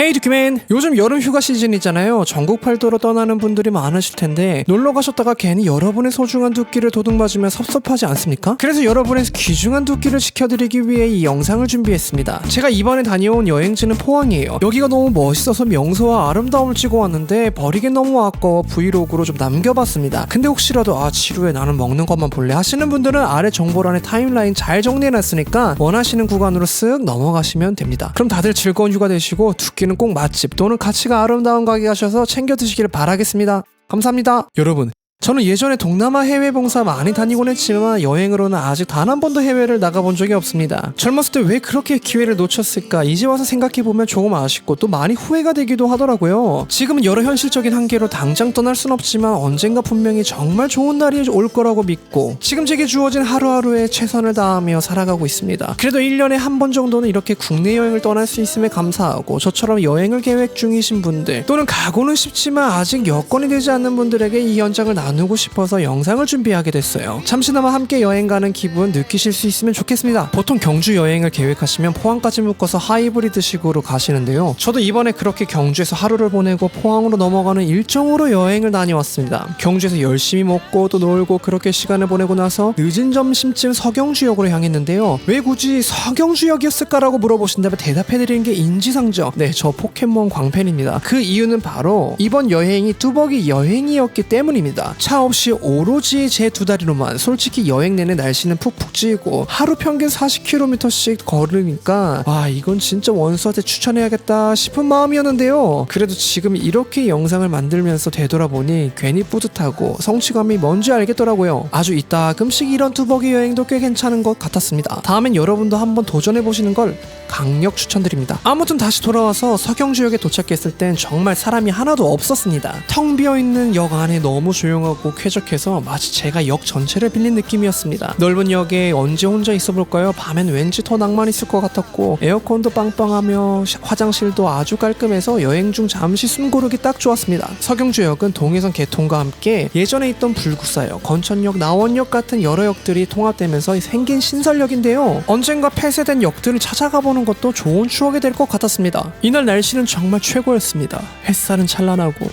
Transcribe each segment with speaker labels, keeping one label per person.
Speaker 1: 헤이 듀큐맨 요즘 여름 휴가 시즌이잖아요. 전국 팔도로 떠나는 분들이 많으실 텐데 놀러 가셨다가 괜히 여러분의 소중한 두끼를 도둑맞으면 섭섭하지 않습니까? 그래서 여러분의 귀중한 두끼를 지켜드리기 위해 이 영상을 준비했습니다. 제가 이번에 다녀온 여행지는 포항이에요. 여기가 너무 멋있어서 명소와 아름다움을 찍어왔는데 버리긴 너무 아까워 브이로그로 좀 남겨봤습니다. 근데 혹시라도 아 지루해. 나는 먹는 것만 볼래? 하시는 분들은 아래 정보란에 타임라인 잘 정리해놨으니까 원하시는 구간으로 쓱 넘어가시면 됩니다. 그럼 다들 즐거운 휴가 되시고 두끼 는 꼭 맛집 또는 가치가 아름다운 가게 가셔서 챙겨 드시기를 바라겠습니다. 감사합니다. 여러분, 저는 예전에 동남아 해외 봉사 많이 다니곤 했지만 여행으로는 아직 단 한 번도 해외를 나가본 적이 없습니다. 젊었을 때 왜 그렇게 기회를 놓쳤을까 이제 와서 생각해보면 조금 아쉽고 또 많이 후회가 되기도 하더라고요. 지금은 여러 현실적인 한계로 당장 떠날 순 없지만 언젠가 분명히 정말 좋은 날이 올 거라고 믿고 지금 제게 주어진 하루하루에 최선을 다하며 살아가고 있습니다. 그래도 1년에 한 번 정도는 이렇게 국내 여행을 떠날 수 있음에 감사하고 저처럼 여행을 계획 중이신 분들 또는 가고는 싶지만 아직 여건이 되지 않는 분들에게 이 현장을 나 누고 싶어서 영상을 준비하게 됐어요. 잠시나마 함께 여행 가는 기분 느끼실 수 있으면 좋겠습니다. 보통 경주 여행을 계획하시면 포항까지 묶어서 하이브리드식으로 가시는데요. 저도 이번에 그렇게 경주에서 하루를 보내고 포항으로 넘어가는 일정으로 여행을 다녀왔습니다. 경주에서 열심히 먹고 또 놀고 그렇게 시간을 보내고 나서 늦은 점심쯤 서경주역으로 향했는데요. 왜 굳이 서경주역이었을까라고 물어보신다면 대답해드리는 게 인지상정. 네, 저 포켓몬 광팬입니다. 그 이유는 바로 이번 여행이 뚜벅이 여행이었기 때문입니다. 차 없이 오로지 제 두 다리로만 솔직히 여행 내내 날씨는 푹푹 찌고 하루 평균 40km씩 걸으니까 와 이건 진짜 원수한테 추천해야겠다 싶은 마음이었는데요. 그래도 지금 이렇게 영상을 만들면서 되돌아보니 괜히 뿌듯하고 성취감이 뭔지 알겠더라고요. 아주 이따금씩 이런 뚜벅이 여행도 꽤 괜찮은 것 같았습니다. 다음엔 여러분도 한번 도전해보시는 걸 강력 추천드립니다. 아무튼 다시 돌아와서 서경주역에 도착했을 땐 정말 사람이 하나도 없었습니다. 텅 비어있는 역 안에 너무 조용하고 쾌적해서 마치 제가 역 전체를 빌린 느낌이었습니다. 넓은 역에 언제 혼자 있어볼까요? 밤엔 왠지 더 낭만 있을 것 같았고 에어컨도 빵빵하며 샤- 화장실도 아주 깔끔해서 여행 중 잠시 숨 고르기 딱 좋았습니다. 서경주역은 동해선 개통과 함께 예전에 있던 불구사역, 건천역, 나원역 같은 여러 역들이 통합되면서 생긴 신설역인데요. 언젠가 폐쇄된 역들을 찾아가 보는 것도 좋은 추억이 될 것 같았습니다. 이날 날씨는 정말 최고였습니다. 햇살은 찬란하고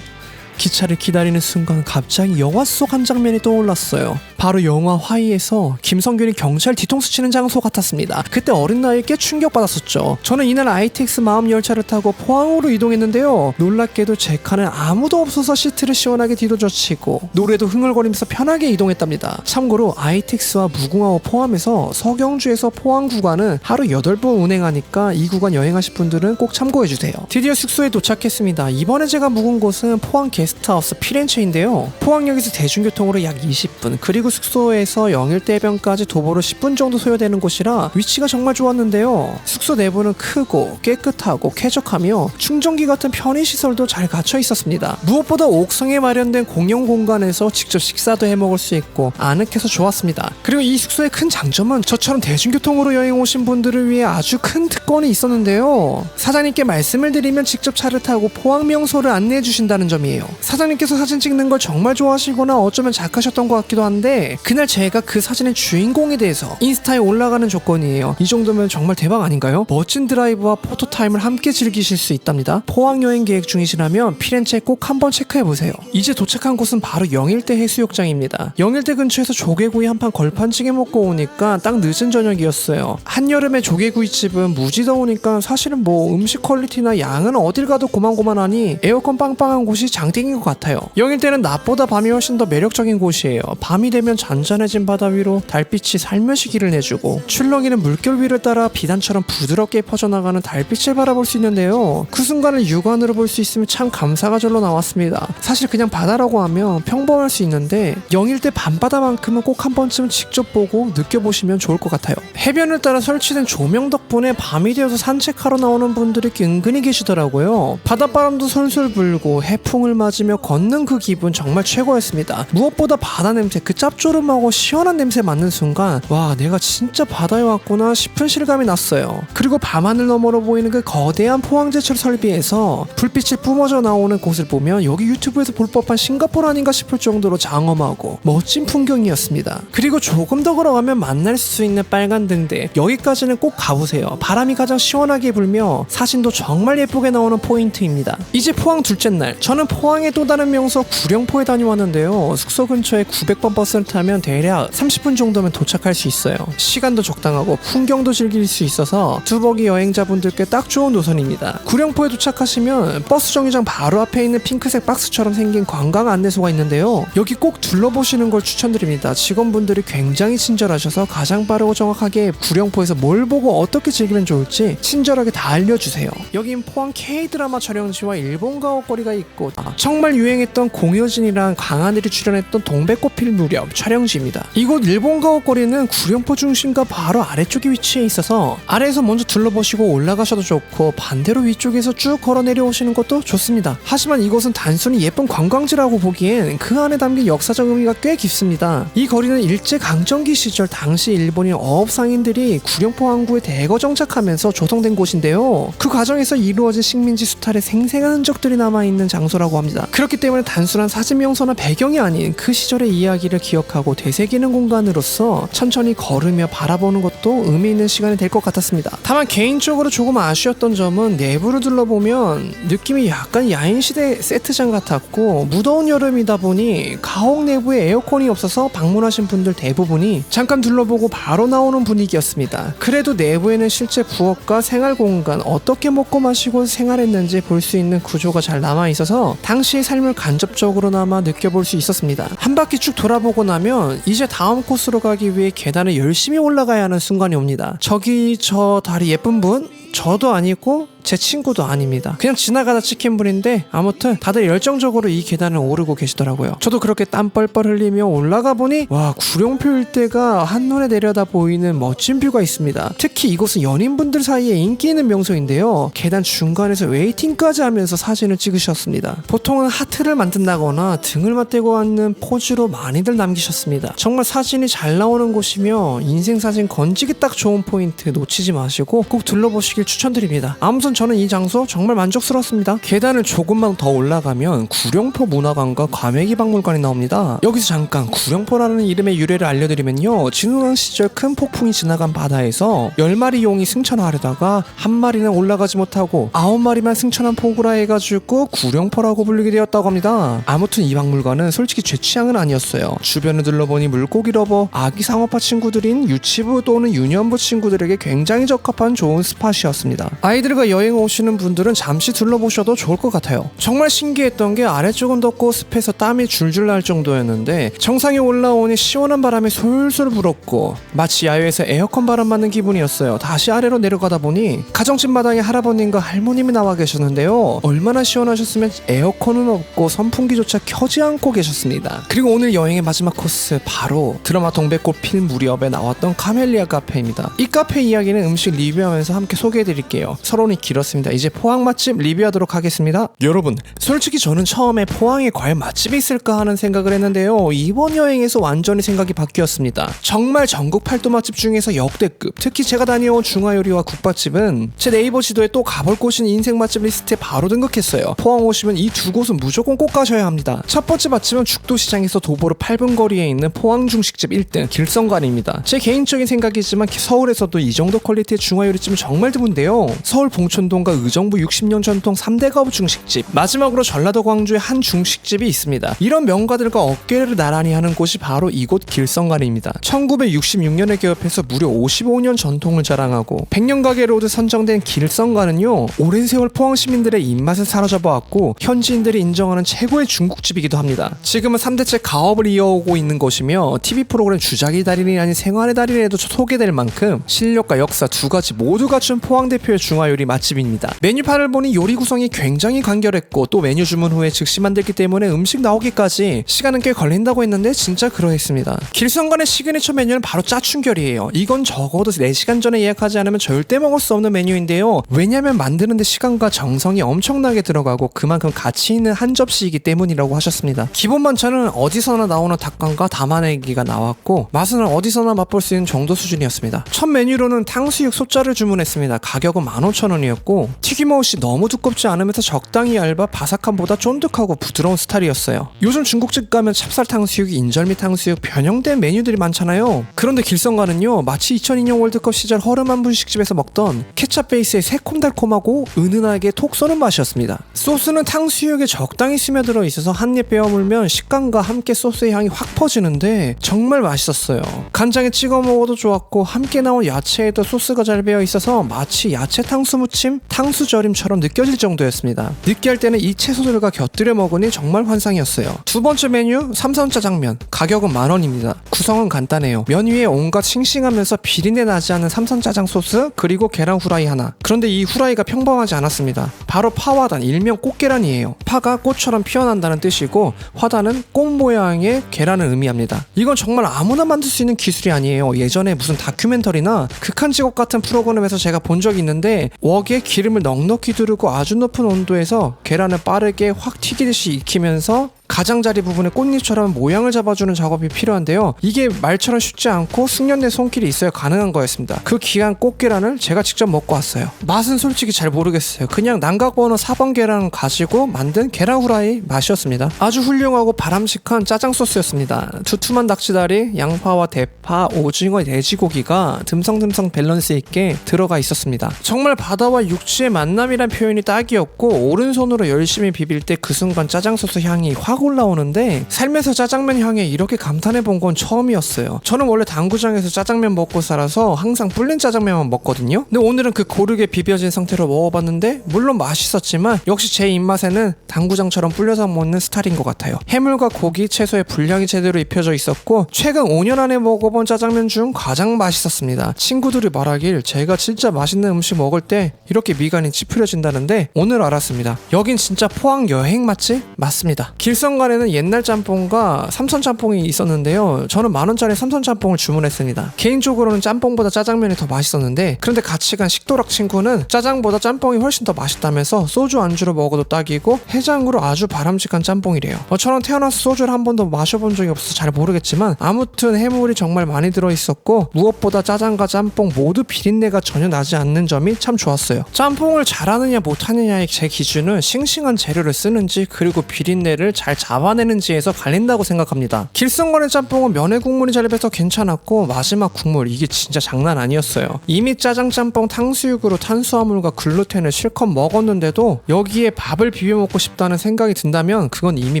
Speaker 1: 기차를 기다리는 순간 갑자기 영화 속 한 장면이 떠올랐어요. 바로 영화 화이에서 김성균이 경찰 뒤통수 치는 장소 같았습니다. 그때 어린 나이에 꽤 충격받았었죠. 저는 이날 ITX 마음 열차를 타고 포항으로 이동했는데요. 놀랍게도 제 칸엔 아무도 없어서 시트를 시원하게 뒤로 젖히고 노래도 흥얼거리면서 편하게 이동했답니다. 참고로 ITX와 무궁화호 포함해서 서경주에서 포항 구간은 하루 8번 운행하니까 이 구간 여행하실 분들은 꼭 참고해주세요. 드디어 숙소에 도착했습니다. 이번에 제가 묵은 곳은 포항 게스트하우스 피렌체인데요. 포항역에서 대중교통으로 약 20분 그리고 숙소에서 영일대변까지 도보로 10분 정도 소요되는 곳이라 위치가 정말 좋았는데요. 숙소 내부는 크고 깨끗하고 쾌적하며 충전기 같은 편의시설도 잘 갖춰 있었습니다. 무엇보다 옥상에 마련된 공용 공간에서 직접 식사도 해 먹을 수 있고 아늑해서 좋았습니다. 그리고 이 숙소의 큰 장점은 저처럼 대중교통으로 여행 오신 분들을 위해 아주 큰 특권이 있었는데요. 사장님께 말씀을 드리면 직접 차를 타고 포항 명소를 안내해 주신다는 점이에요. 사장님께서 사진 찍는 걸 정말 좋아하시거나 어쩌면 작가셨던 것 같기도 한데 그날 제가 그 사진의 주인공에 대해서 인스타에 올라가는 조건이에요. 이 정도면 정말 대박 아닌가요? 멋진 드라이브와 포토타임을 함께 즐기실 수 있답니다. 포항 여행 계획 중이시라면 피렌체 꼭 한번 체크해 보세요. 이제 도착한 곳은 바로 영일대 해수욕장입니다. 영일대 근처에서 조개구이 한 판 걸판찌개 먹고 오니까 딱 늦은 저녁이었어요. 한여름에 조개구이집은 무지 더우니까 사실은 뭐 음식 퀄리티나 양은 어딜 가도 고만고만하니 에어컨 빵빵한 곳이 장땡 인것 같아요. 영일대는 낮보다 밤이 훨씬 더 매력적인 곳이에요. 밤이 되면 잔잔해진 바다 위로 달빛이 살며시 길을 내주고 출렁이는 물결 위를 따라 비단처럼 부드럽게 퍼져나가는 달빛을 바라볼 수 있는데요. 그 순간을 육안으로 볼 수 있으면 참 감사가 절로 나왔습니다. 사실 그냥 바다라고 하면 평범할 수 있는데 영일대 밤바다만큼은 꼭 한 번쯤 직접 보고 느껴보시면 좋을 것 같아요. 해변을 따라 설치된 조명 덕분에 밤이 되어서 산책하러 나오는 분들이 은근히 계시더라고요. 바닷바람도 솔솔 불고 해풍을 맞아 맞으며 걷는 그 기분 정말 최고였습니다. 무엇보다 바다 냄새 그 짭조름하고 시원한 냄새 맡는 순간 와 내가 진짜 바다에 왔구나 싶은 실감이 났어요. 그리고 밤하늘 너머로 보이는 그 거대한 포항제철 설비에서 불빛이 뿜어져 나오는 곳을 보면 여기 유튜브에서 볼 법한 싱가포르 아닌가 싶을 정도로 장엄하고 멋진 풍경이었습니다. 그리고 조금 더 걸어가면 만날 수 있는 빨간 등대 여기까지는 꼭 가보세요. 바람이 가장 시원하게 불며 사진도 정말 예쁘게 나오는 포인트입니다. 이제 포항 둘째 날 저는 포항 의 또 다른 명소 구령포에 다녀왔는데요. 숙소 근처에 900번 버스를 타면 대략 30분 정도면 도착할 수 있어요. 시간도 적당하고 풍경도 즐길 수 있어서 두벅이 여행자분들께 딱 좋은 노선입니다. 구령포에 도착하시면 버스 정류장 바로 앞에 있는 핑크색 박스처럼 생긴 관광 안내소가 있는데요. 여기 꼭 둘러보시는 걸 추천드립니다. 직원분들이 굉장히 친절하셔서 가장 빠르고 정확하게 구령포에서 뭘 보고 어떻게 즐기면 좋을지 친절하게 다 알려주세요. 여긴 포항 K-드라마 촬영지와 일본 가옥거리가 있고 아, 정말 유행했던 공효진이랑 강하늘이 출연했던 동백꽃필 무렵 촬영지입니다. 이곳 일본 가옥 거리는 구령포 중심과 바로 아래쪽에 위치해 있어서 아래에서 먼저 둘러보시고 올라가셔도 좋고 반대로 위쪽에서 쭉 걸어 내려오시는 것도 좋습니다. 하지만 이곳은 단순히 예쁜 관광지라고 보기엔 그 안에 담긴 역사적 의미가 꽤 깊습니다. 이 거리는 일제 강점기 시절 당시 일본인 어업 상인들이 구령포 항구에 대거 정착하면서 조성된 곳인데요. 그 과정에서 이루어진 식민지 수탈의 생생한 흔적들이 남아있는 장소라고 합니다. 그렇기 때문에 단순한 사진 명소나 배경이 아닌 그 시절의 이야기를 기억하고 되새기는 공간으로서 천천히 걸으며 바라보는 것도 의미 있는 시간이 될 것 같았습니다. 다만 개인적으로 조금 아쉬웠던 점은 내부를 둘러보면 느낌이 약간 야인시대 세트장 같았고 무더운 여름이다 보니 가옥 내부에 에어컨이 없어서 방문하신 분들 대부분이 잠깐 둘러보고 바로 나오는 분위기였습니다. 그래도 내부에는 실제 부엌과 생활 공간 어떻게 먹고 마시고 생활했는지 볼 수 있는 구조가 잘 남아 있어서 당시 의 삶을 간접적으로나마 느껴볼 수 있었습니다. 한 바퀴 쭉 돌아보고 나면 이제 다음 코스로 가기 위해 계단을 열심히 올라가야 하는 순간이 옵니다. 저기 저 다리 예쁜 분? 저도 아니고 제 친구도 아닙니다. 그냥 지나가다 찍힌 분인데 아무튼 다들 열정적으로 이 계단을 오르고 계시더라고요. 저도 그렇게 땀 뻘뻘 흘리며 올라가 보니 와 구룡표 일대가 한눈에 내려다 보이는 멋진 뷰가 있습니다. 특히 이곳은 연인분들 사이에 인기 있는 명소인데요. 계단 중간에서 웨이팅까지 하면서 사진을 찍으셨습니다. 보통은 하트를 만든다거나 등을 맞대고 앉는 포즈로 많이들 남기셨습니다. 정말 사진이 잘 나오는 곳이며 인생 사진 건지기 딱 좋은 포인트 놓치지 마시고 꼭 둘러보시길 추천드립니다. 아무튼 저는 이 장소 정말 만족스럽습니다. 계단을 조금만 더 올라가면 구룡포 문화관과 과메기 박물관이 나옵니다. 여기서 잠깐 구룡포라는 이름의 유래를 알려드리면요. 진우랑 시절 큰 폭풍이 지나간 바다에서 10마리 용이 승천하려다가 한 마리는 올라가지 못하고 9마리만 승천한 포구라 해가지고 구룡포라고 불리게 되었다고 합니다. 아무튼 이 박물관은 솔직히 제 취향은 아니었어요. 주변을 둘러보니 물고기 러버, 아기 상어파 친구들인 유치부 또는 유년부 친구들에게 굉장히 적합한 좋은 스팟이었습니다. 아이들과 여행 오시는 분들은 잠시 둘러보셔도 좋을 것 같아요. 정말 신기했던 게 아래쪽은 덥고 습해서 땀이 줄줄 날 정도였는데 정상에 올라오니 시원한 바람이 솔솔 불었고 마치 야외에서 에어컨 바람 맞는 기분이었어요. 다시 아래로 내려가다 보니 가정집 마당에 할아버님과 할머님이 나와 계셨는데요. 얼마나 시원하셨으면 에어컨은 없고 선풍기조차 켜지 않고 계셨습니다. 그리고 오늘 여행의 마지막 코스 바로 드라마 동백꽃 필 무렵에 나왔던 카멜리아 카페입니다. 이 카페 이야기는 음식 리뷰하면서 함께 소개해드릴게요. 서론이 길 었습니다. 이제 포항 맛집 리뷰하도록 하겠습니다. 여러분, 솔직히 저는 처음에 포항에 과연 맛집이 있을까 하는 생각을 했는데요. 이번 여행에서 완전히 생각이 바뀌었습니다. 정말 전국 팔도 맛집 중에서 역대급. 특히 제가 다녀온 중화요리와 국밥집은 제 네이버 지도에 또 가볼 곳인 인생 맛집 리스트에 바로 등극했어요. 포항 오시면 이 두 곳은 무조건 꼭 가셔야 합니다. 첫 번째 맛집은 죽도시장에서 도보로 8분 거리에 있는 포항 중식집 1등 길성관입니다. 제 개인적인 생각이지만 서울에서도 이 정도 퀄리티의 중화요리집은 정말 드문데요. 서울 봉 천동과 의정부 60년 전통 3대 가업 중식집 마지막으로 전라도 광주에 한 중식집이 있습니다. 이런 명가들과 어깨를 나란히 하는 곳이 바로 이곳 길성관입니다. 1966년에 개업해서 무려 55년 전통을 자랑하고 100년 가게로도 선정된 길성관은요 오랜 세월 포항 시민들의 입맛을 사로잡아왔고 현지인들이 인정하는 최고의 중국집이기도 합니다. 지금은 3대째 가업을 이어오고 있는 곳이며 TV 프로그램 주작의 달인이 아닌 생활의 달인에도 소개될 만큼 실력과 역사 두 가지 모두 갖춘 포항 대표의 중화요리 맛집 맛집입니다. 메뉴판을 보니 요리 구성이 굉장히 간결했고 또 메뉴 주문 후에 즉시 만들기 때문에 음식 나오기까지 시간은 꽤 걸린다고 했는데 진짜 그러했습니다. 길성관의 시그니처 메뉴는 바로 짜충결이에요. 이건 적어도 4시간 전에 예약하지 않으면 절대 먹을 수 없는 메뉴인데요. 왜냐면 만드는데 시간과 정성이 엄청나게 들어가고 그만큼 가치 있는 한 접시이기 때문이라고 하셨습니다. 기본 반찬은 어디서나 나오는 닭강과 담아내기가 나왔고 맛은 어디서나 맛볼 수 있는 정도 수준이었습니다. 첫 메뉴로는 탕수육 소짜를 주문했습니다. 가격은 15,000원이 었고 튀김옷이 너무 두껍지 않으면서 적당히 얇아 바삭함보다 쫀득하고 부드러운 스타일이었어요. 요즘 중국집 가면 찹쌀 탕수육, 인절미 탕수육 변형된 메뉴들이 많잖아요. 그런데 길성가는요 마치 2002년 월드컵 시절 허름한 분식집에서 먹던 케찹 베이스의 새콤달콤하고 은은하게 톡 쏘는 맛이었습니다. 소스는 탕수육에 적당히 스며들어 있어서 한 입 베어 물면 식감과 함께 소스의 향이 확 퍼지는데 정말 맛있었어요. 간장에 찍어 먹어도 좋았고 함께 나온 야채에도 소스가 잘 배어 있어서 마치 야채 탕수 무침, 탕수 절임처럼 느껴질 정도였습니다. 느끼할 때는 이 채소들과 곁들여 먹으니 정말 환상이었어요. 두 번째 메뉴 삼선 짜장면 가격은 만 원입니다. 구성은 간단해요. 면 위에 온갖 싱싱하면서 비린내 나지 않는 삼선 짜장 소스 그리고 계란 후라이 하나. 그런데 이 후라이가 평범하지 않았습니다. 바로 파화단 일명 꽃계란이에요. 파가 꽃처럼 피어난다는 뜻이고 화단은 꽃 모양의 계란을 의미합니다. 이건 정말 아무나 만들 수 있는 기술이 아니에요. 예전에 무슨 다큐멘터리나 극한 직업 같은 프로그램에서 제가 본 적이 있는데 웍에 기름을 넉넉히 두르고 아주 높은 온도에서 계란을 빠르게 확 튀기듯이 익히면서 가장자리 부분에 꽃잎처럼 모양을 잡아주는 작업이 필요한데요. 이게 말처럼 쉽지 않고 숙련된 손길이 있어야 가능한 거였습니다. 그 귀한 꽃계란을 제가 직접 먹고 왔어요. 맛은 솔직히 잘 모르겠어요. 그냥 남각번호 4번 계란 가지고 만든 계란 후라이 맛이었습니다. 아주 훌륭하고 바람직한 짜장 소스였습니다. 두툼한 닭지다리, 양파와 대파, 오징어, 돼지고기가 듬성듬성 밸런스 있게 들어가 있었습니다. 정말 바다와 육지의 만남이란 표현이 딱이었고 오른손으로 열심히 비빌 때 그 순간 짜장 소스 향이 확 올라오는데 삶에서 짜장면 향에 이렇게 감탄해 본 건 처음이었어요. 저는 원래 당구장에서 짜장면 먹고 살아서 항상 불린 짜장면만 먹거든요. 근데 오늘은 그 고르게 비벼진 상태로 먹어봤는데 물론 맛있었지만 역시 제 입맛에는 당구장처럼 불려서 먹는 스타일인 것 같아요. 해물과 고기, 채소의 분량이 제대로 입혀져 있었고 최근 5년 안에 먹어본 짜장면 중 가장 맛있었습니다. 친구들이 말하길 제가 진짜 맛있는 음식 먹을 때 이렇게 미간이 찌푸려진다는데 오늘 알았습니다. 여긴 진짜 포항 여행 맛집 맞습니다. 길 성간에는 옛날 짬뽕과 삼선 짬뽕이 있었는데요. 저는 만 원짜리 삼선 짬뽕을 주문했습니다. 개인적으로는 짬뽕보다 짜장면이 더 맛있었는데 그런데 같이 간 식도락 친구는 짜장보다 짬뽕이 훨씬 더 맛있다면서 소주 안주로 먹어도 딱이고 해장으로 아주 바람직한 짬뽕이래요. 어, 저는 태어나서 소주를 한 번도 마셔본 적이 없어서 잘 모르겠지만 아무튼 해물이 정말 많이 들어있었고 무엇보다 짜장과 짬뽕 모두 비린내가 전혀 나지 않는 점이 참 좋았어요. 짬뽕을 잘하느냐 못하느냐의 제 기준은 싱싱한 재료를 쓰는지 그리고 비린내를 잘 잡아내는지에서 갈린다고 생각합니다. 길성건의 짬뽕은 면의 국물이 잘 배서 괜찮았고 마지막 국물 이게 진짜 장난 아니었어요. 이미 짜장 짬뽕 탕수육으로 탄수화물과 글루텐을 실컷 먹었는데도 여기에 밥을 비벼 먹고 싶다는 생각이 든다면 그건 이미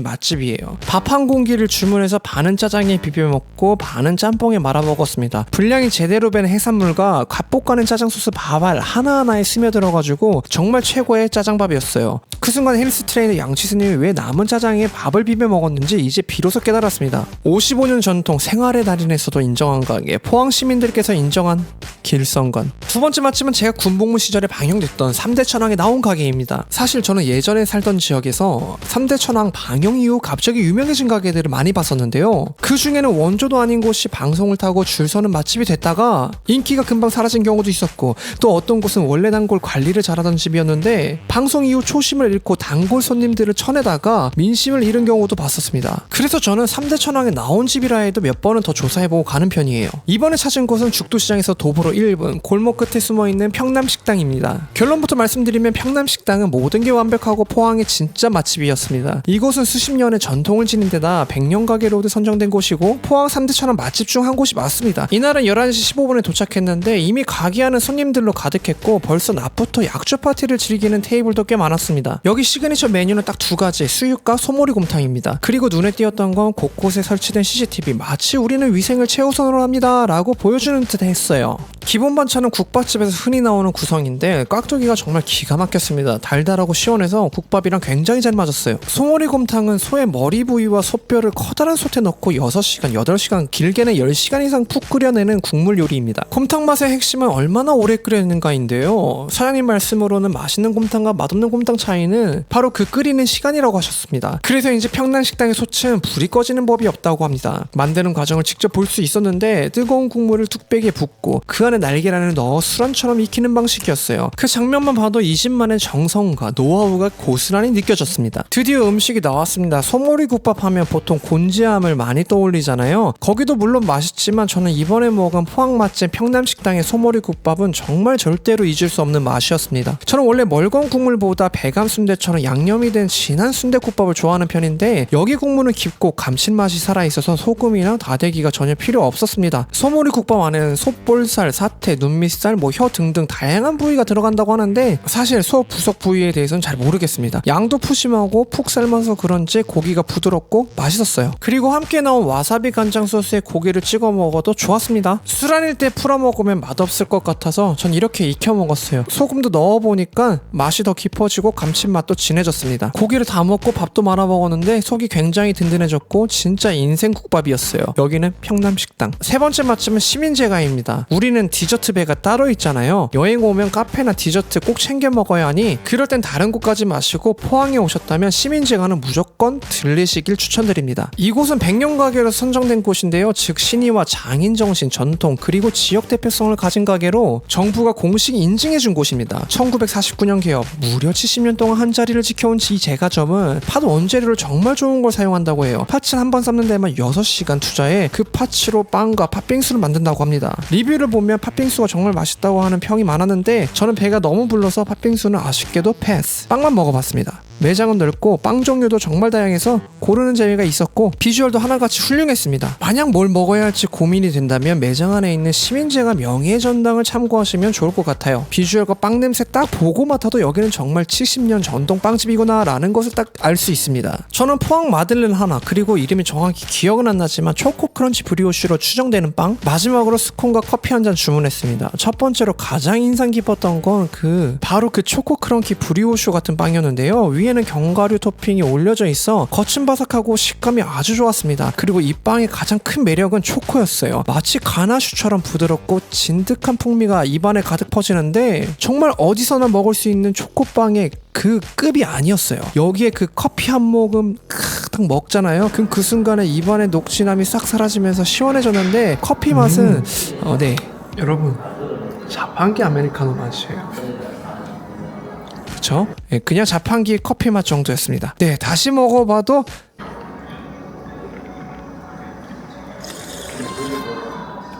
Speaker 1: 맛집이에요. 밥 한 공기를 주문해서 반은 짜장에 비벼 먹고 반은 짬뽕에 말아 먹었습니다. 분량이 제대로 된 해산물과 갓볶아낸 짜장 소스 밥알 하나하나에 스며들어가지고 정말 최고의 짜장밥이었어요. 그 순간 헬스 트레이너 양치스님이 왜 남은 짜장에 밥을 비벼 먹었는지 이제 비로소 깨달았습니다. 55년 전통 생활의 달인에서도 인정한 가게 포항 시민들께서 인정한 길성관 두 번째 맛집은 제가 군복무 시절에 방영됐던 3대 천왕에 나온 가게입니다. 사실 저는 예전에 살던 지역에서 3대 천왕 방영 이후 갑자기 유명해진 가게들을 많이 봤었는데요. 그 중에는 원조도 아닌 곳이 방송을 타고 줄 서는 맛집이 됐다가 인기가 금방 사라진 경우도 있었고 또 어떤 곳은 원래 단골 관리를 잘하던 집이었는데 방송 이후 초심을 잃고 단골 손님들을 쳐내다가 민심을 잃은 경우도 봤었습니다. 그래서 저는 3대 천왕에 나온 집이라 해도 몇 번은 더 조사해보고 가는 편이에요. 이번에 찾은 곳은 죽도시장에서 도보로 1분 골목 끝에 숨어있는 평남식당입니다. 결론부터 말씀드리면 평남식당은 모든 게 완벽하고 포항의 진짜 맛집이었습니다. 이곳은 수십 년의 전통을 지닌 데다 100년 가게로도 선정된 곳이고 포항 3대 천왕 맛집 중 한 곳이 맞습니다. 이날은 11시 15분에 도착했는데 이미 가게하는 손님들로 가득했고 벌써 낮부터 약주 파티를 즐기는 테이블도 꽤 많았습니다. 여기 시그니처 메뉴는 딱 두 가지 수육과 소머리 소 머리곰탕입니다. 그리고 눈에 띄었던 건 곳곳에 설치된 CCTV 마치 우리는 위생을 최우선으로 합니다 라고 보여주는 듯 했어요. 기본 반찬은 국밥집에서 흔히 나오는 구성인데 깍두기가 정말 기가 막혔습니다. 달달하고 시원해서 국밥이랑 굉장히 잘 맞았어요. 소머리곰탕은 소의 머리 부위와 소뼈를 커다란 솥에 넣고 6시간, 8시간, 길게는 10시간 이상 푹 끓여내는 국물 요리입니다. 곰탕 맛의 핵심은 얼마나 오래 끓였는가인데요. 사장님 말씀으로는 맛있는 곰탕과 맛없는 곰탕 차이는 바로 그 끓이는 시간이라고 하셨습니다. 그래서 인지 평양식당의 솥은 불이 꺼지는 법이 없다고 합니다. 만드는 과정을 직접 볼 수 있었는데 뜨거운 국물을 뚝배기에 붓고 그 안에 날계란을 넣어 수란처럼 익히는 방식이었어요. 그 장면만 봐도 이 집만의 정성과 노하우가 고스란히 느껴졌습니다. 드디어 음식이 나왔습니다. 소머리 국밥 하면 보통 곤지암을 많이 떠올리잖아요. 거기도 물론 맛있지만 저는 이번에 먹은 포항 맛집 평남 식당의 소머리 국밥은 정말 절대로 잊을 수 없는 맛이었습니다. 저는 원래 멀건 국물보다 배감 순대처럼 양념이 된 진한 순대국밥을 좋아하는 편 인데 여기 국물은 깊고 감칠맛이 살아있어서 소금이나 다대기가 전혀 필요 없었습니다. 소머리 국밥 안에는 소볼살, 사태, 눈밑살, 뭐 혀 등등 다양한 부위가 들어간다고 하는데 사실 소 부속 부위에 대해서는 잘 모르겠습니다. 양도 푸짐하고 푹 삶아서 그런지 고기가 부드럽고 맛있었어요. 그리고 함께 나온 와사비 간장 소스에 고기를 찍어 먹어도 좋았습니다. 술안일 때 풀어 먹으면 맛없을 것 같아서 전 이렇게 익혀 먹었어요. 소금도 넣어 보니까 맛이 더 깊어지고 감칠맛도 진해졌습니다. 고기를 다 먹고 밥도 말아 먹었 는데 속이 굉장히 든든해졌고 진짜 인생 국밥이었어요. 여기는 평남식당. 세 번째 맛집은 시민제가입니다. 우리는 디저트 배가 따로 있잖아요. 여행 오면 카페나 디저트 꼭 챙겨 먹어야 하니 그럴 땐 다른 곳까지 마시고 포항에 오셨다면 시민제가는 무조건 들리시길 추천드립니다. 이곳은 백년 가게로 선정된 곳인데요. 즉 신의와 장인 정신, 전통 그리고 지역 대표성을 가진 가게로 정부가 공식 인증해 준 곳입니다. 1949년 개업, 무려 70년 동안 한 자리를 지켜온 이 제과점은 팥 원재료를 정말 좋은 걸 사용한다고 해요. 팥을 한번 삶는 데만 6시간 투자해 그 팥으로 빵과 팥빙수를 만든다고 합니다. 리뷰를 보면 팥빙수가 정말 맛있다고 하는 평이 많았는데 저는 배가 너무 불러서 팥빙수는 아쉽게도 패스. 빵만 먹어봤습니다. 매장은 넓고 빵 종류도 정말 다양해서 고르는 재미가 있었고 비주얼도 하나같이 훌륭했습니다. 만약 뭘 먹어야 할지 고민이 된다면 매장 안에 있는 시민제가 명예의 전당을 참고하시면 좋을 것 같아요. 비주얼과 빵 냄새 딱 보고 맡아도 여기는 정말 70년 전통 빵집이구나 라는 것을 딱 알 수 있습니다. 저는 포항 마들렌 하나 그리고 이름이 정확히 기억은 안 나지만 초코 크런치 브리오쉬로 추정되는 빵 마지막으로 스콘과 커피 한 잔 주문했습니다. 첫 번째로 가장 인상 깊었던 건 그 바로 그 초코 크런치 브리오쉬 같은 빵이었는데요. 위에는 견과류 토핑이 올려져 있어 겉은 바삭하고 식감이 아주 좋았습니다. 그리고 이 빵의 가장 큰 매력은 초코였어요. 마치 가나슈처럼 부드럽고 진득한 풍미가 입안에 가득 퍼지는데 정말 어디서나 먹을 수 있는 초코빵의 그 급이 아니었어요. 여기에 그 커피 한 모금 딱 먹잖아요. 그럼 그 순간에 입안에 녹진함이 싹 사라지면서 시원해졌는데 커피 맛은 어, 네 여러분 자판기 아메리카노 맛이에요. 그쵸? 예, 그냥 자판기 커피 맛 정도였습니다. 네, 다시 먹어봐도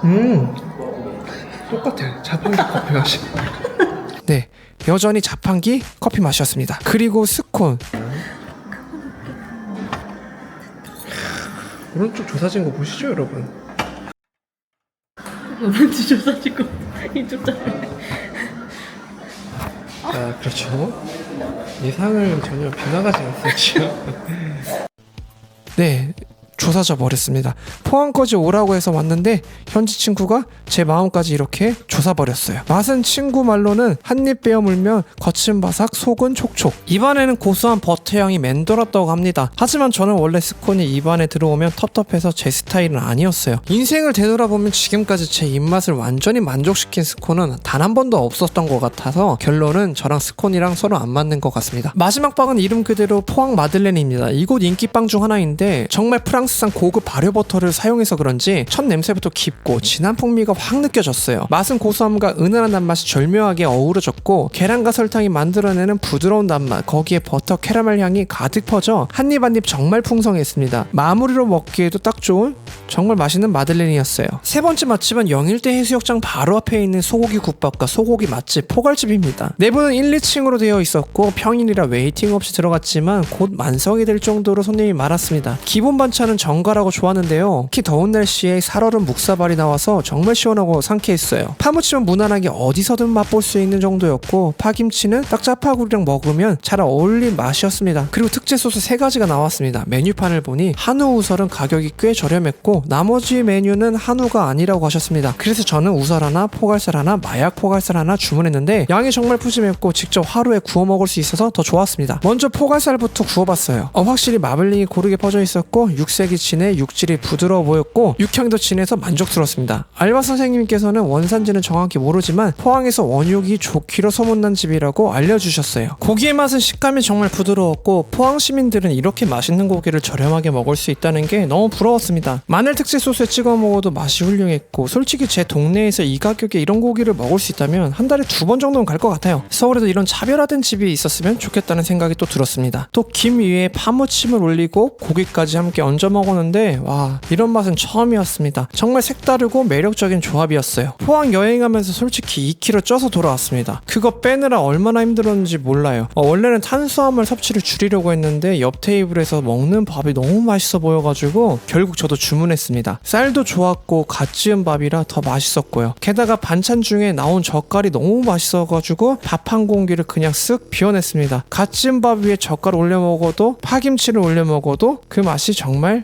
Speaker 1: 음 똑같아 자판기 커피 맛이. 네, 여전히 자판기 커피 맛이었습니다. 그리고 스콘. 오른쪽 조사진 거 보시죠, 여러분.
Speaker 2: 오렌지 조사지고 이쪽 잘해.
Speaker 1: 아, 그렇죠. 예상을 전혀 빗나가지 않았죠. 네, 조사져 버렸습니다. 포항까지 오라고 해서 왔는데 현지 친구가 제 마음까지 이렇게 조사 버렸어요. 맛은 친구 말로는 한입 베어 물면 겉은 바삭, 속은 촉촉. 입안에는 고소한 버터 향이 맴돌았다고 합니다. 하지만 저는 원래 스콘이 입안에 들어오면 텁텁해서 제 스타일은 아니었어요. 인생을 되돌아보면 지금까지 제 입맛을 완전히 만족시킨 스콘은 단 한 번도 없었던 것 같아서 결론은 저랑 스콘이랑 서로 안 맞는 것 같습니다. 마지막 빵은 이름 그대로 포항 마들렌입니다. 이곳 인기 빵 중 하나인데 정말 프랑스 산 고급 발효 버터를 사용해서 그런지 첫 냄새부터 깊고 진한 풍미가 확 느껴졌어요. 맛은 고소함과 은은한 단맛이 절묘하게 어우러졌고 계란과 설탕이 만들어내는 부드러운 단맛 거기에 버터 캐러멜 향이 가득 퍼져 한입 한입 정말 풍성했습니다. 마무리로 먹기에도 딱 좋은 정말 맛있는 마들렌이었어요. 세 번째 맛집은 영일대 해수욕장 바로 앞에 있는 소고기 국밥과 소고기 맛집 포갈집입니다. 내부는 1, 2층으로 되어 있었고 평일이라 웨이팅 없이 들어갔지만 곧 만석이 될 정도로 손님이 많았습니다. 기본 반찬은 저는 정갈하고 좋았는데요. 특히 더운 날씨에 살얼음 묵사발이 나와서 정말 시원하고 상쾌했어요. 파무침은 무난하게 어디서든 맛볼 수 있는 정도였고 파김치는 딱 짜파구리랑 먹으면 잘 어울린 맛이었습니다. 그리고 특제 소스 세 가지가 나왔습니다. 메뉴판을 보니 한우 우설은 가격이 꽤 저렴했고 나머지 메뉴는 한우가 아니라고 하셨습니다. 그래서 저는 우설 하나, 포갈살 하나, 마약 포갈살 하나 주문했는데 양이 정말 푸짐했고 직접 하루에 구워 먹을 수 있어서 더 좋았습니다. 먼저 포갈살부터 구워봤어요. 어, 확실히 마블링이 고르게 퍼져 있었고 육 색이 진해 육질이 부드러워 보였고 육향도 진해서 만족스러웠습니다. 알바 선생님께서는 원산지는 정확히 모르지만 포항에서 원육이 좋기로 소문난 집이라고 알려주셨어요. 고기의 맛은 식감이 정말 부드러웠고 포항 시민들은 이렇게 맛있는 고기를 저렴하게 먹을 수 있다는 게 너무 부러웠습니다. 마늘 특제 소스에 찍어 먹어도 맛이 훌륭했고 솔직히 제 동네에서 이 가격에 이런 고기를 먹을 수 있다면 한 달에 두 번 정도는 갈 것 같아요. 서울에도 이런 차별화된 집이 있었으면 좋겠다는 생각이 또 들었습니다. 또 김 위에 파무침을 올리고 고기까지 함께 얹어 먹었는데 와 이런 맛은 처음이었습니다. 정말 색다르고 매력적인 조합이었어요. 포항 여행하면서 솔직히 2kg 쪄서 돌아왔습니다. 그거 빼느라 얼마나 힘들었는지 몰라요. 어, 원래는 탄수화물 섭취를 줄이려고 했는데 옆 테이블에서 먹는 밥이 너무 맛있어 보여가지고 결국 저도 주문했습니다. 쌀도 좋았고 갓 지은 밥이라 더 맛있었고요. 게다가 반찬 중에 나온 젓갈이 너무 맛있어가지고 밥 한 공기를 그냥 쓱 비워냈습니다. 갓 지은 밥 위에 젓갈 올려 먹어도 파김치를 올려 먹어도 그 맛이 정말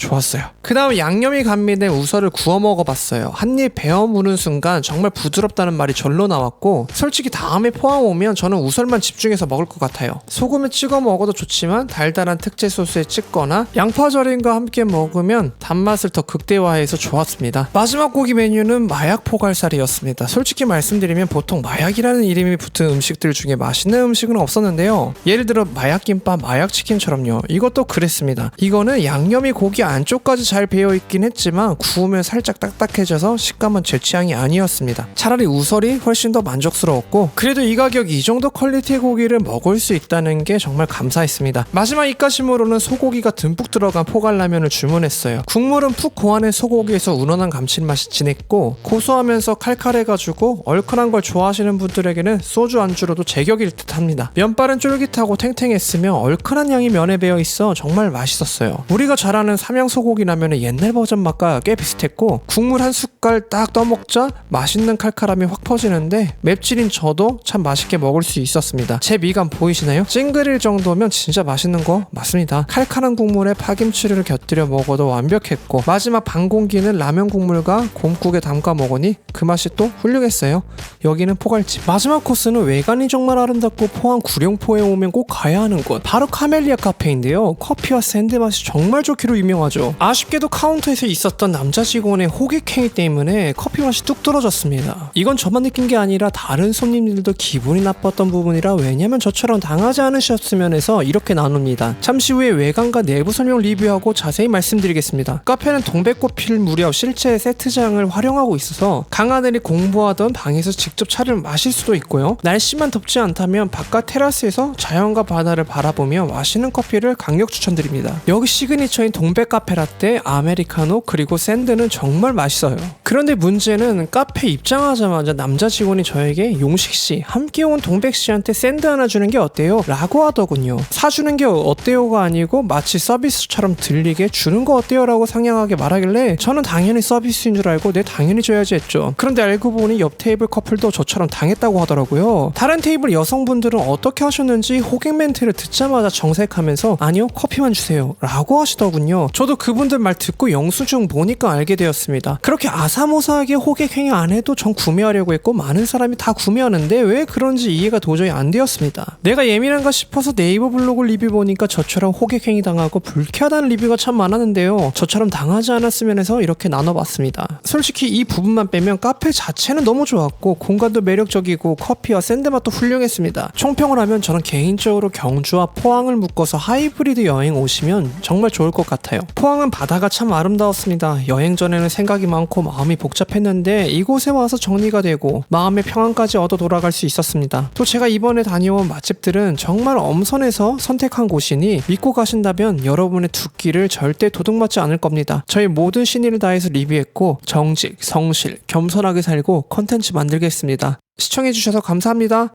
Speaker 1: 좋았어요. 그 다음 양념이 감미된 우설을 구워 먹어봤어요. 한 입 베어 무는 순간 정말 부드럽다는 말이 절로 나왔고 솔직히 다음에 포항 오면 저는 우설만 집중해서 먹을 것 같아요. 소금에 찍어 먹어도 좋지만 달달한 특제 소스에 찍거나 양파절임과 함께 먹으면 단맛을 더 극대화해서 좋았습니다. 마지막 고기 메뉴는 마약 포갈살이었습니다. 솔직히 말씀드리면 보통 마약이라는 이름이 붙은 음식들 중에 맛있는 음식은 없었는데요. 예를 들어 마약김밥, 마약치킨처럼요. 이것도 그랬습니다. 이거는 양념이 고기 안쪽까지 잘 배어 있긴 했지만 구우면 살짝 딱딱해져서 식감은 제 취향이 아니었습니다. 차라리 우설이 훨씬 더 만족스러웠고 그래도 이 가격 이 정도 퀄리티의 고기를 먹을 수 있다는 게 정말 감사했습니다. 마지막 입가심으로는 소고기가 듬뿍 들어간 포갈라면을 주문했어요. 국물은 푹 고안의 소고기에서 우러난 감칠맛이 진했고 고소하면서 칼칼해가지고 얼큰한 걸 좋아하시는 분들에게는 소주 안주로도 제격일 듯합니다. 면발은 쫄깃하고 탱탱했으며 얼큰한 양이 면에 배어 있어 정말 맛있었어요. 우리가 잘 아는 삼양 소고기 라면의 옛날 버전 맛과 꽤 비슷했고 국물 한 숟갈 딱 떠먹자 맛있는 칼칼함이 확 퍼지는데 맵찔인 저도 참 맛있게 먹을 수 있었습니다. 제 미간 보이시나요? 찡그릴 정도면 진짜 맛있는 거 맞습니다. 칼칼한 국물에 파김치를 곁들여 먹어도 완벽했고 마지막 반 공기는 라면 국물과 곰국에 담가 먹으니 그 맛이 또 훌륭했어요. 여기는 포갈집. 마지막 코스는 외관이 정말 아름답고 포항 구룡포에 오면 꼭 가야 하는 곳. 바로 카멜리아 카페인데요. 커피와 샌드 맛이 정말 좋기로 유명하죠. 아쉽게도 카운터에서 있었던 남자 직원의 호객행위 때문에 커피 맛이 뚝 떨어졌습니다. 이건 저만 느낀 게 아니라 다른 손님들도 기분이 나빴던 부분이라 왜냐면 저처럼 당하지 않으셨으면 해서 이렇게 나눕니다. 잠시 후에 외관과 내부 설명 리뷰하고 자세히 말씀드리겠습니다. 카페는 동백꽃 필 무렵 실제 세트장을 활용하고 있어서 강아들이 공부하던 방에서 직접 차를 마실 수도 있고요. 날씨만 덥지 않다면 바깥 테라스에서 자연과 바다를 바라보며 마시는 커피를 강력 추천드립니다. 여기 시그니처인 동백 카페 라떼, 아메리카노 그리고 샌드는 정말 맛있어요. 그런데 문제는 카페 입장하자마자 남자 직원이 저에게 용식 씨 함께 온 동백 씨한테 샌드 하나 주는 게 어때요? 라고 하더군요. 사주는 게 어때요가 아니고 마치 서비스처럼 들리게 주는 거 어때요? 라고 상냥하게 말하길래 저는 당연히 서비스인 줄 알고 네 당연히 줘야지 했죠. 그런데 알고 보니 옆 테이블 커플도 저처럼 당했다고 하더라고요. 다른 테이블 여성분들은 어떻게 하셨는지 호객 멘트를 듣자마자 정색하면서 아니요 커피만 주세요 라고 하시더군요. 저도 그분들 말 듣고 영수증 보니까 알게 되었습니다. 그렇게 아사 모사하게 호객 행위 안 해도 전 구매하려고 했고 많은 사람이 다 구매하는데 왜 그런지 이해가 도저히 안 되었습니다. 내가 예민한가 싶어서 네이버 블로그 리뷰 보니까 저처럼 호객 행위 당하고 불쾌하다는 리뷰가 참 많았는데요. 저처럼 당하지 않았으면 해서 이렇게 나눠봤습니다. 솔직히 이 부분만 빼면 카페 자체는 너무 좋았고 공간도 매력적이고 커피와 샌드 맛도 훌륭했습니다. 총평을 하면 저는 개인적으로 경주와 포항을 묶어서 하이브리드 여행 오시면 정말 좋을 것 같아요. 포항은 바다가 참 아름다웠습니다. 여행 전에는 생각이 많고 마음이 복잡했는데 이곳에 와서 정리가 되고 마음의 평안까지 얻어 돌아갈 수 있었습니다. 또 제가 이번에 다녀온 맛집들은 정말 엄선해서 선택한 곳이니 믿고 가신다면 여러분의 두 끼를 절대 도둑맞지 않을 겁니다. 저희 모든 신의를 다해서 리뷰했고 정직, 성실, 겸손하게 살고 컨텐츠 만들겠습니다. 시청해주셔서 감사합니다.